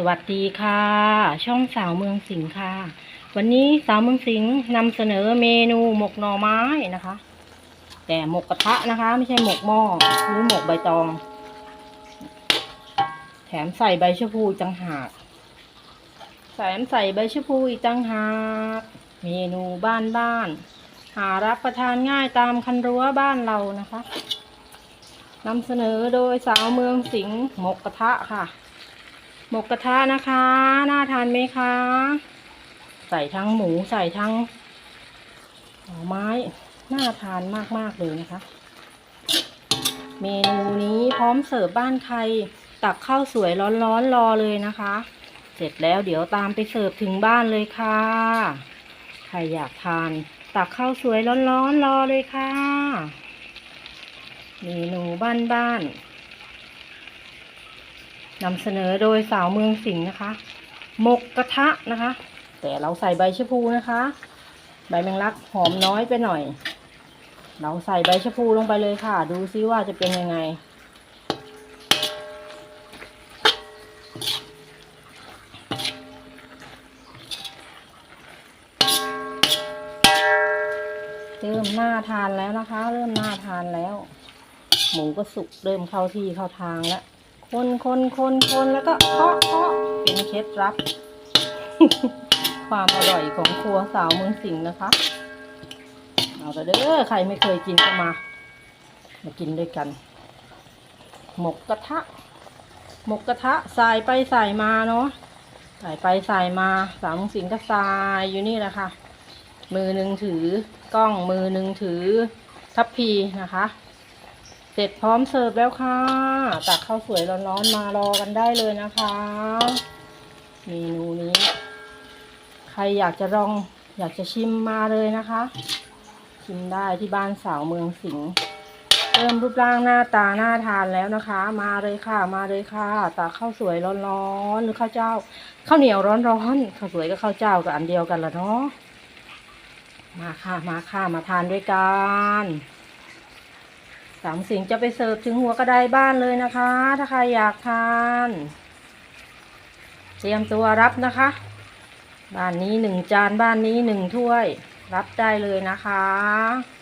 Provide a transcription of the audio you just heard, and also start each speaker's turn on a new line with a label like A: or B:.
A: สวัสดีค่ะ ช่องสาวเมืองสิงห์ค่ะ วันนี้สาวเมืองสิงห์นำเสนอเมนูหมกหน่อไม้นะคะ แต่หมกกระทะนะคะ ไม่ใช่หมกหม้อหรือหมกใบตอง แถมใส่ใบชะพูอีกต่างหากแถมใส่ใบชะพูอีกต่างหากเมนูบ้านบ้านหารับประทานง่ายตามคันรั้วบ้านเรานะคะนำเสนอโดยสาวเมืองสิงห์หมกกระทะค่ะ หมกกระทะนะคะ น่าทานไหมคะ ใส่ทั้งหมูใส่ทั้งหน่อไม้ น่าทานมากๆเลยนะคะ เมนูนี้พร้อมเสิร์ฟบ้านใคร ตักข้าวสวยร้อนๆรอเลยนะคะ เสร็จแล้วเดี๋ยวตามไปเสิร์ฟถึงบ้านเลยค่ะ ใครอยากทาน ตักข้าวสวยร้อนๆรอเลยค่ะ เมนูบ้านๆ นำเสนอโดยสาวเมืองสิงห์นะคะหมกกระทะนะคะ แต่เราใส่ใบชะพูนะคะ ใบแมงลักหอมน้อยไปหน่อย เราใส่ใบชะพูลงไปเลยค่ะ ดูซิว่าจะเป็นยังไง เริ่มหน่าทานแล้วนะคะ เริ่มหน่าทานแล้ว หมูก็สุกเริ่มเข้าที่เข้าทางแล้ว คนคนคนคนแล้วก็เคาะเคาะเป็นเคล็ดลับ ความอร่อยของครัวสาวเมืองสิงห์นะคะ เอาแต่เด้อใครไม่เคยกินก็มา มากินด้วยกัน หมกกระทะ หมกกระทะใส่ไปใส่มาเนาะใส่ไปใส่มาสาวเมืองสิงห์ก็ใส่อยู่นี่แหละค่ะ มือหนึ่งถือกล้องมือหนึ่งถือทัพพีนะคะ เสร็จพร้อมเสิร์ฟแล้วค่ะ ตักข้าวสวยร้อนๆมารอกันได้เลยนะคะ เมนูนี้ ใครอยากจะลองอยากจะชิมมาเลยนะคะ ชิมได้ที่บ้านสาวเมืองสิงห์เริ่มรูปร่างหน้าตาน่าทานแล้วนะคะ มาเลยค่ะมาเลยค่ะตักข้าวสวยร้อนๆหรือข้าวเจ้าข้าวเหนียวร้อนๆข้าวสวยกับข้าวเจ้ากับอันเดียวกันละเนาะมาค่ะมาค่ะมาทานด้วยกัน สามสิงจะไปเสิร์ฟถึงหัวกระไดบ้านเลยนะคะ ถ้าใครอยากทาน เตรียมตัวรับนะคะ บ้านนี้หนึ่งจานบ้านนี้หนึ่งถ้วย รับได้เลยนะคะ